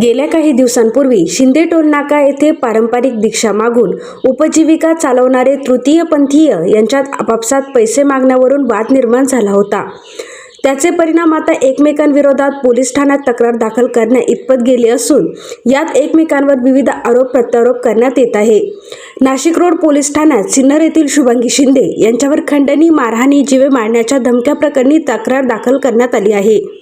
गेल्या काही दिवसांपूर्वी शिंदे टोल नाका येथे पारंपरिक दीक्षा मागून उपजीविका चालवणारे तृतीयपंथीय यांच्यात आपापसात पैसे मागण्यावरून वाद निर्माण झाला होता. त्याचे परिणाम आता एकमेकांविरोधात पोलीस ठाण्यात तक्रार दाखल करण्या इतपत गेले असून यात एकमेकांवर विविध आरोप प्रत्यारोप करण्यात येत आहे. नाशिक रोड पोलीस ठाण्यात सिन्नर येथील शुभांगी शिंदे यांच्यावर खंडणी मारहाणी जीवे मारण्याच्या धमक्या प्रकरणी तक्रार दाखल करण्यात आली आहे.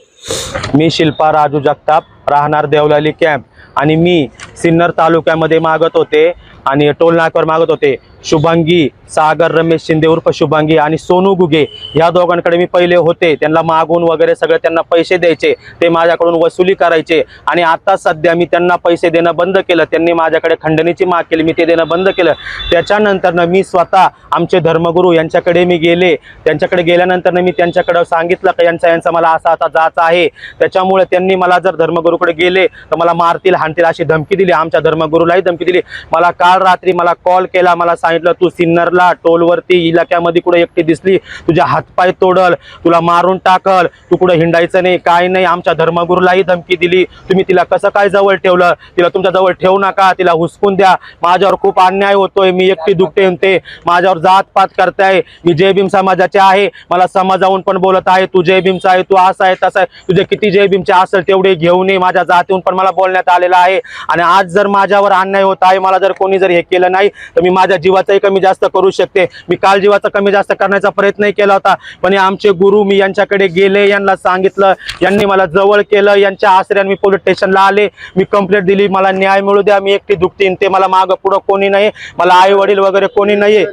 मी शिल्पा राजू जगताप राहणार देवलाली कॅम्प आणि मी सिन्नर तालुक्यामध्ये मागत होते आणि टोल मागत होते. शुभांगी सागर रमेश शिंदे उर्फ शुभांगी आणि सोनू गुगे या दोघांकडे मी पहिले होते. त्यांना मागून वगैरे सगळे त्यांना पैसे द्यायचे. ते माझ्याकडून वसुली करायचे. आणि आता सध्या मी त्यांना पैसे देणं बंद केलं. त्यांनी माझ्याकडे खंडणीची माग केली. मी ते देणं बंद केलं. त्याच्यानंतरनं मी स्वतः आमचे धर्मगुरू यांच्याकडे मी गेले. त्यांच्याकडे गेल्यानंतर मी त्यांच्याकडे सांगितलं का यांचा यांचा मला असा असा जायचा आहे. त्याच्यामुळे त्यांनी मला जर धर्मगुरूकडे गेले तर मला मारतील हाणतील अशी धमकी दिली. आमच्या धर्मगुरूलाही धमकी दिली. मला काल रात्री मला कॉल केला मला सांगितलं तू सिन्नरला टोलवरती इलाक्यामध्ये कुठे एकटी दिसली? तुझ्या हातपाय तोडल तुला मारून टाकल तू कुठं हिंडायचं नाही काय नाही. आमच्या धर्मगुरूलाही धमकी दिली. तुम्ही तिला कसं काय जवळ ठेवलं? तिला तुमच्या जवळ ठेवू नका तिला हुसकून द्या. माझ्यावर खूप अन्याय होतोय मी एकटी दुखते होते माझ्यावर जातपात करताय. मी जय भीम समाजाचे आहे मला समाजाहून पण बोलत आहे तू जय भीमचा आहे तू असा आहे तसा आहे. तुझे किती जय भीमचे असेल तेवढे घेऊन ये माझ्या जातीहून पण मला बोलण्यात आलेलं आहे. आणि आज जर माझ्यावर अन्याय होत आहे मला जर कोणी जर हे केलं नाही तर मी माझ्या जीवाचाही कमी जास्त करू शकते. मी काल जीवाचा कमी जास्त करण्याचा प्रयत्नही केला होता पण आमचे गुरु मी यांच्याकडे गेले यांना सांगितलं यांनी मला जवळ केलं यांच्या आश्रयाने मी पोलीस स्टेशनला आले मी कंप्लेंट दिली मला न्याय मिळू द्या मी एकटी दुखतीन ते मला मागं पुढं कोणी नाही मला आई वडील वगैरे कोणी नाहीये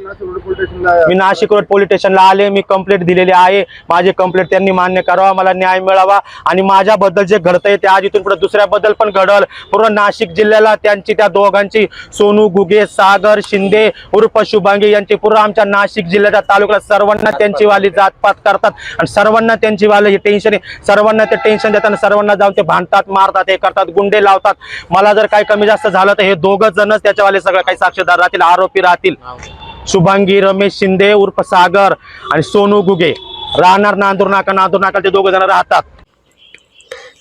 मी नाशिक रोड पोलीस स्टेशनला आले मी कंप्लेंट दिलेली आहे माझी कंप्लेंट त्यांनी मान्य करावा मला न्याय मिळावा आणि माझ्याबद्दल जे घडतंय ते आज इथून पुढे दुसऱ्याबद्दल पण घडल. पूर्ण नाशिक जिल्ह्याला त्यांची त्या दोघांची सोनू गुगे सागर शिंदे उर्फ शुभांगी यांची पूर्ण आमच्या नाशिक जिल्ह्याच्या तालुक्यात सर्वांना त्यांची वाली जातपात करतात. आणि सर्वांना त्यांची वाली टेन्शन सर्वांना ते टेन्शन देतात सर्वांना जाऊन ते भांडतात मारतात हे करतात गुंडे लावतात. मला जर काही कमी जास्त झालं तर हे दोघं जणच त्याच्यावाले सगळं काही साक्षीदार राहतील आरोपी राहतील. शुभांगी रमेश शिंदे उर्फ सागर आणि सोनू गुगे. राहणार नांदूर नाका नांदूर नाका ते दोघं जण राहतात.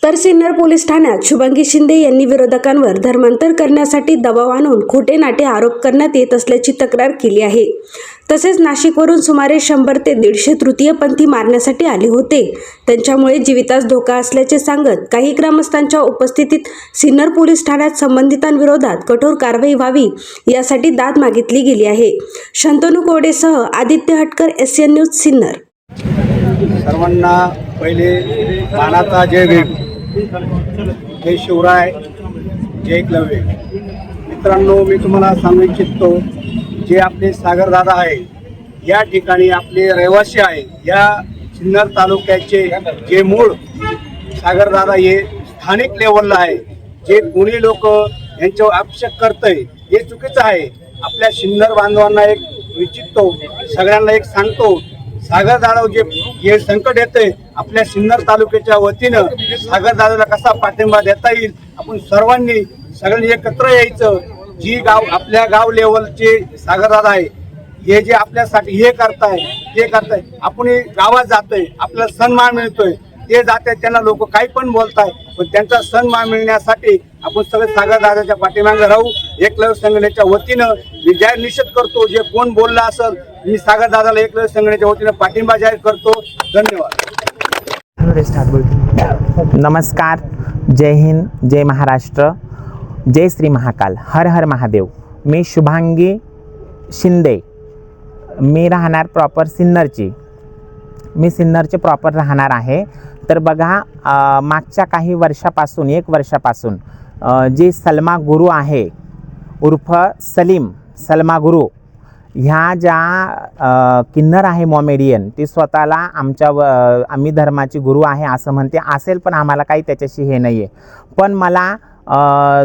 तर सिन्नर पोलीस ठाण्यात शुभांगी शिंदे यांनी विरोधकांवर धर्मांतर करण्यासाठी दबाव आणून खोटे नाटे आरोप करण्यात येत असल्याची तक्रार केली आहे. तसेच नाशिकवरून सुमारे शंभर ते दीडशे तृतीयपंथी मारण्यासाठी आले होते. त्यांच्यामुळे जीवितास धोका असल्याचे सांगत काही ग्रामस्थांच्या उपस्थितीत सिन्नर पोलीस ठाण्यात संबंधितांविरोधात कठोर कारवाई व्हावी यासाठी दाद मागितली गेली आहे. शंतनू कोडेसह आदित्य हटकर एस एन न्यूज सिन्नर. सर्वांना पहिले मानाचा जय हे जय शिवराय जय एकलव्य मित्रांनो मी तुम्हाला सांगू इच्छितो जे आपले सागरदादा आहे या ठिकाणी आपले रहिवासी आहे या सिन्नर तालुक्याचे जे मूळ सागरदादा हे स्थानिक लेवलला आहे जे कोणी लोक यांच्यावर अभिषेक करतंय हे चुकीचं आहे. आपल्या सिन्नर बांधवांना एक विचितो सगळ्यांना एक सांगतो सागरदादा जे हे संकट येतंय आपल्या सिन्नर तालुक्याच्या वतीनं सागर दादाला कसा पाठिंबा देता येईल? आपण सर्वांनी सगळ्यांनी एकत्र यायचं. जी गाव आपल्या गाव लेवलचे सागर दादा आहे हे जे आपल्यासाठी हे करताय ते करताय. आपण हे गावात जातोय आपल्याला सन्मान मिळतोय. ते जाते त्यांना लोक काही पण बोलताय पण त्यांचा सन्मान मिळण्यासाठी आपण सगळे सागर दादाच्या पाठीमागे राहू. एकलव्य संघटनेच्या वतीनं मी जाहीर निषेध करतो जे कोण बोलला असेल मी सागर दादाला एकलव्य संघटनेच्या वतीनं पाठिंबा जाहीर करतो. धन्यवाद. नमस्कार. जय हिंद जय महाराष्ट्र जय श्री महाकाल. हर हर महादेव. मी शुभांगी शिंदे. मी राहणार प्रॉपर सिन्नरची. मी सिन्नरचे प्रॉपर राहणार आहे. तर बघा मागच्या काही वर्षापासून एक वर्षापासून जे जी सलमा गुरु आहे उर्फ सलीम सलमा गुरु ह्या ज्या किन्नर आहे मॉमेडियन ती स्वतःला आमच्या व आम्ही धर्माची गुरु आहे असं म्हणते असेल पण आम्हाला काही त्याच्याशी हे नाही आहे पण मला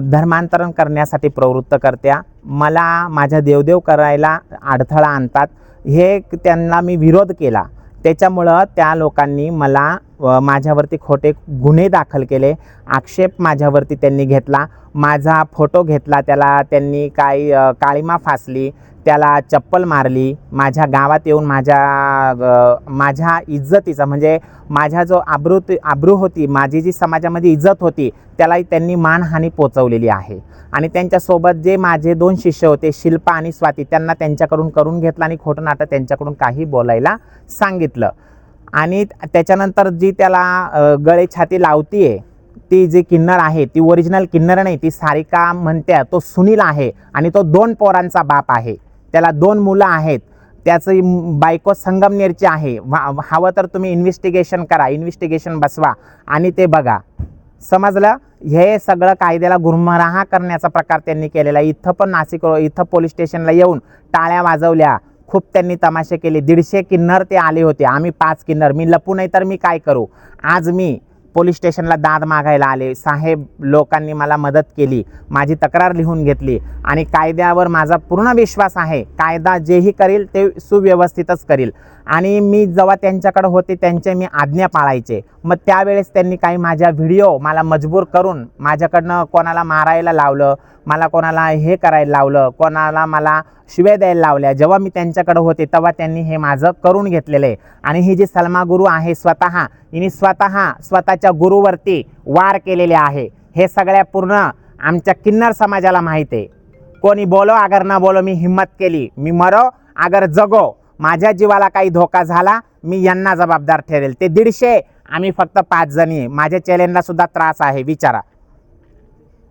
धर्मांतरण करण्यासाठी प्रवृत्त करत्या. मला माझ्या देवदेव करायला अडथळा आणतात. हे त्यांना मी विरोध केला. त्याच्यामुळं त्या लोकांनी मला व माझ्यावरती खोटे गुन्हे दाखल केले. आक्षेप माझ्यावरती त्यांनी घेतला. माझा फोटो घेतला त्याला त्यांनी काही काळीमा फासली. त्याला चप्पल मारली माझ्या गावात येऊन माझ्या माझ्या इज्जतीचा म्हणजे माझ्या जो आब्रू आब्रू होती माझी जी समाजामध्ये इज्जत होती त्यालाही त्यांनी मानहानी पोचवलेली आहे. आणि त्यांच्यासोबत जे माझे दोन शिष्य होते शिल्पा आणि स्वाती त्यांना त्यांच्याकडून करून घेतलं आणि खोटं नाटक त्यांच्याकडून काही बोलायला सांगितलं. आणि त्याच्यानंतर जी त्याला गळे छाती लावतीये ती जी किन्नर आहे ती ओरिजिनल किन्नर नाही ती सारिका म्हणते तो सुनील आहे आणि तो दोन पोरांचा बाप आहे. त्याला दोन मुलं आहेत. त्याचं बायको संगमनेरची आहे. वा- हवं तर तुम्ही इन्व्हेस्टिगेशन करा. इन्व्हेस्टिगेशन बसवा आणि ते बघा. समजलं? हे सगळं कायद्याला गुरमराहा करण्याचा प्रकार त्यांनी केलेला आहे. इथं पण नाशिक इथं पोलीस स्टेशनला येऊन टाळ्या वाजवल्या. खूप त्यांनी तमाशे केले. दीडशे किन्नर ते आले होते. आम्ही पाच किन्नर. मी लपू नाही तर मी काय करू? आज मी पोलीस स्टेशनला दाद मागायला आले. साहेब लोकांनी मला मदत केली. माझी तक्रार लिहून घेतली. आणि कायद्यावर माझा पूर्ण विश्वास आहे. कायदा जेही करेल ते सुव्यवस्थितच करील. आणि मी जेव्हा त्यांच्याकडे होते त्यांचे मी आज्ञा पाळायचे. मग त्यावेळेस त्यांनी काही माझ्या व्हिडिओ मला मजबूर करून माझ्याकडनं कोणाला मारायला लावलं. मला कोणाला हे करायला लावलं कोणाला मला शिव्या द्यायला लावल्या जेव्हा मी त्यांच्याकडे होते तेव्हा त्यांनी हे माझं करून घेतलेलं आहे. आणि हे जे सलमा गुरु आहे स्वतः हिने स्वतः स्वतःच्या गुरुवरती वार केलेले आहे. हे सगळ्या पूर्ण आमच्या किन्नर समाजाला माहीत आहे. कोणी बोलो अगर ना बोलो मी हिम्मत केली. मी मरो अगर जगो. माझ्या जीवाला काही धोका झाला मी यांना जबाबदार ठरेल. ते दीडशे आम्ही फक्त पाच जणी माझ्या चॅलेंजला सुद्धा त्रास आहे विचारा.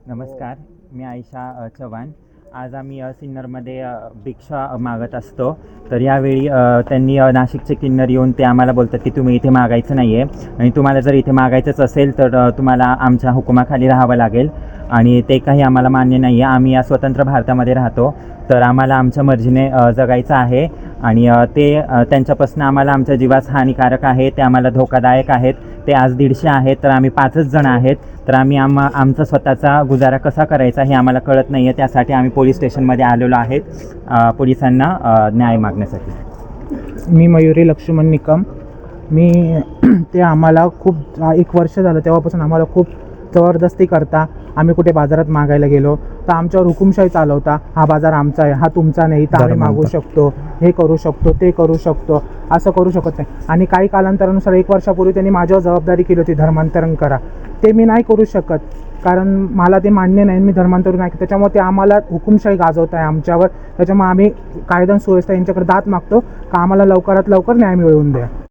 नमस्कार. मी आयशा चव्हाण. आज आम्ही सिन्नरमध्ये भिक्षा मागत असतो. तर यावेळी त्यांनी नाशिकचे किन्नर येऊन ते आम्हाला बोलतात की तुम्ही इथे मागायचं नाही आहे आणि तुम्हाला जर इथे मागायचंच असेल तर तुम्हाला आमच्या हुकुमाखाली राहावं लागेल. आणि ते काही आम्हाला मान्य नाही आहे आम्ही या स्वतंत्र भारतामध्ये राहतो. तर आम्हाला आमच्या मर्जीने जगायचं आहे. आणि ते त्यांच्यापासून आम्हाला आमच्या जीवास हानिकारक आहे. ते आम्हाला धोकादायक आहेत. ते आज दीडशे आहेत. तर आम्ही पाचच जण आहेत. तर आम्ही आम्हा आमचा स्वतःचा गुजारा कसा करायचा हे आम्हाला कळत नाही आहे त्यासाठी आम्ही पोलीस स्टेशनमध्ये आलेलो आहेत. पोलिसांना न्याय मागण्यासाठी. मी मयुरी लक्ष्मण निकम. मी ते आम्हाला खूप एक वर्ष झालं तेव्हापासून आम्हाला खूप जबरदस्ती करता. आम्ही कुठे बाजारात मागायला गेलो तर आमच्यावर हुकुमशाही चालवता हा बाजार आमचा आहे हा तुमचा नाही तर आम्ही मागू शकतो हे करू शकतो ते करू शकतो असं करू शकत नाही. आणि काही कालांतरानुसार एक वर्षापूर्वी त्यांनी माझ्यावर जबाबदारी केली होती धर्मांतरण करा. ते मी नाही करू शकत कारण मला ते मान्य नाही मी धर्मांतरण नाही त्याच्यामुळे ते आम्हाला हुकुमशाही गाजवत आहे आमच्यावर. त्याच्यामुळे आम्ही कायदा सुव्यवस्था यांच्याकडे दात मागतो का आम्हाला लवकरात लवकर न्याय मिळवून द्या.